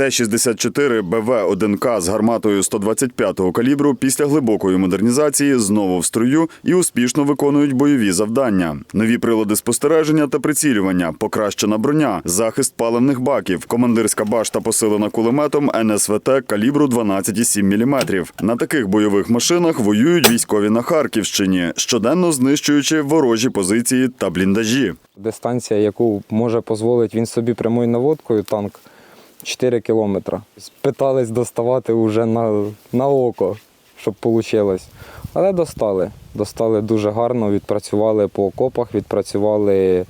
Т-64 БВ-1К з гарматою 125-го калібру після глибокої модернізації знову в строю і успішно виконують бойові завдання. Нові прилади спостереження та прицілювання, покращена броня, захист паливних баків, командирська башта посилена кулеметом НСВТ калібру 12,7 мм. На таких бойових машинах воюють військові на Харківщині, щоденно знищуючи ворожі позиції та бліндажі. Дистанція, яку може дозволити він собі прямою наводкою, танк 4 кілометри. Питались доставати вже на, на око, щоб вийшло. Але достали. Достали дуже гарно, відпрацювали по окопах, відпрацювали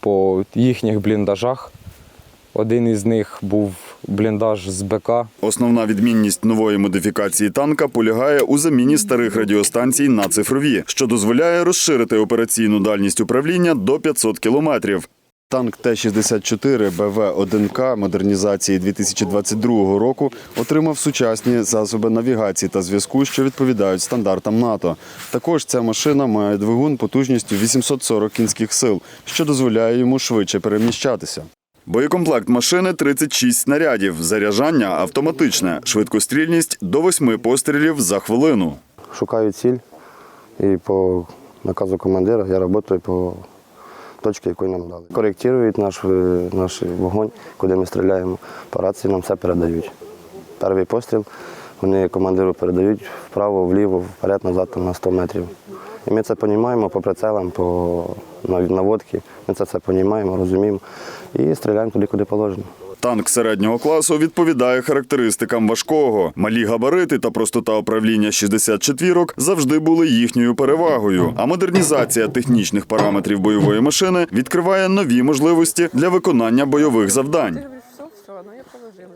по їхніх бліндажах. Один із них був бліндаж з БК. Основна відмінність нової модифікації танка полягає у заміні старих радіостанцій на цифрові, що дозволяє розширити операційну дальність управління до 500 кілометрів. Танк Т-64 БВ-1К модернізації 2022 року отримав сучасні засоби навігації та зв'язку, що відповідають стандартам НАТО. Також ця машина має двигун потужністю 840 кінських сил, що дозволяє йому швидше переміщатися. Боєкомплект машини 36 снарядів, заряджання автоматичне, швидкострільність до 8 пострілів за хвилину. шукаю ціль і по наказу командира я працюю по точці, яку нам дали. Коректують наш, е, наш вогонь, куди ми стріляємо. По рації нам все передають. Перший постріл вони командиру передають вправо, вліво, вперед, назад там, на 100 метрів. І ми це розуміємо по прицелам, по нав- наводці. Ми це все розуміємо, розуміємо і стріляємо туди, куди положено. Танк середнього класу відповідає характеристикам важкого. Малі габарити та простота управління 64-ок завжди були їхньою перевагою. А модернізація технічних параметрів бойової машини відкриває нові можливості для виконання бойових завдань.